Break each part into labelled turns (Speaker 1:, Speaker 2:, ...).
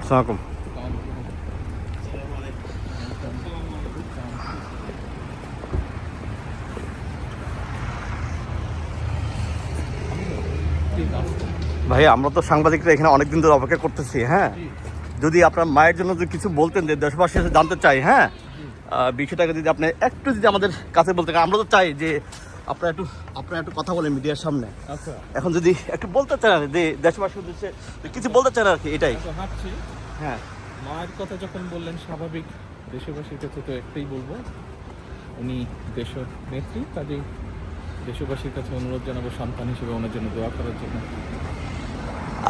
Speaker 1: আমরা ভাই আমরা তো সাংবাদিকরা এখানে অনেকদিন ধরে অপেক্ষা করতেছি হ্যাঁ? যদি আপনার মায়ের জন্য যদি কিছু বলতেন যে দেশবাসী জানতে চাই হ্যাঁ? বিষয়টাকে যদি আপনি একটু যদি আমাদের কাছে বলতে, আমরা তো চাই যে আপনারা একটু আপনারা একটু কথা বলেন মিডিয়ার সামনে।
Speaker 2: আচ্ছা।
Speaker 1: এখন যদি একটু বলতে চান আর দেশবাসীর উদ্দেশ্যে কিছু বলতে চান আর কি এটাই।
Speaker 2: তো হাঁটছি।
Speaker 1: হ্যাঁ।
Speaker 2: মায়ের কথা যখন বললেন স্বাভাবিক দেশবাসীর কাছে তো একটাই বলব। উনি দেশ নেত্রী কাজেই দেশবাসীর কাছে অনুরোধ জানাব সন্তান হিসেবে ওনার জন্য দোয়া করার জন্য।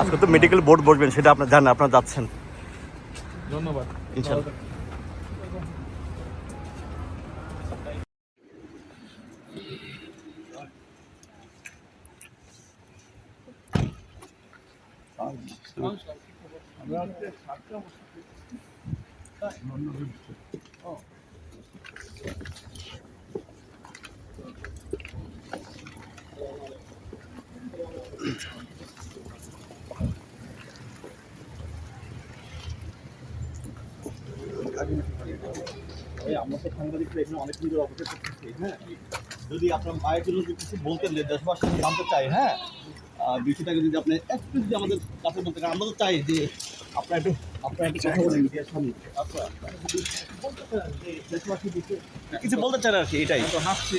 Speaker 1: আজকে তো মেডিকেল বোর্ড বসবেন সেটা আপনার জানেন আপনারা যাচ্ছেন।
Speaker 2: ধন্যবাদ।
Speaker 1: ইনশাল্লাহ। আমরা তো সাংবাদিকরা এখানে অনেকদিন ধরে অপেক্ষা করতেছি হ্যাঁ? যদি আপনার মায়ের জন্য যদি কিছু বলতেন যে দেশবাসী জানতে চাই হ্যাঁ? আহ, বিষয়টাকে যদি আপনি একটু যদি আমাদের কাছে বলতে চান আমরা তো চাই যে আপনার একটু আপনার একটু কথা বলেন। মিডিয়ার সামনে আচ্ছা। কিছু বলতে চান আর কি এটাই।
Speaker 2: তো হাঁটছি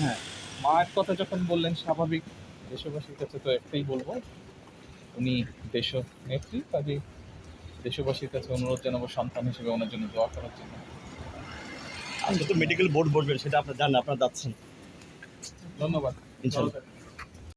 Speaker 1: হ্যাঁ।
Speaker 2: মায়ের কথা যখন বললেন স্বাভাবিক দেশবাসীর কাছে তো একটাই বলব। উনি দেশ নেত্রী কাজেই দেশবাসীর কাছে অনুরোধ জানাব সন্তান হিসেবে ওনার জন্য দোয়া করার জন্য।
Speaker 1: আজকে তো মেডিকেল বোর্ড বসবেন সেটা আপনার জানেন আপনার যাচ্ছেন।
Speaker 2: ধন্যবাদ।
Speaker 1: ইনশাল্লাহ।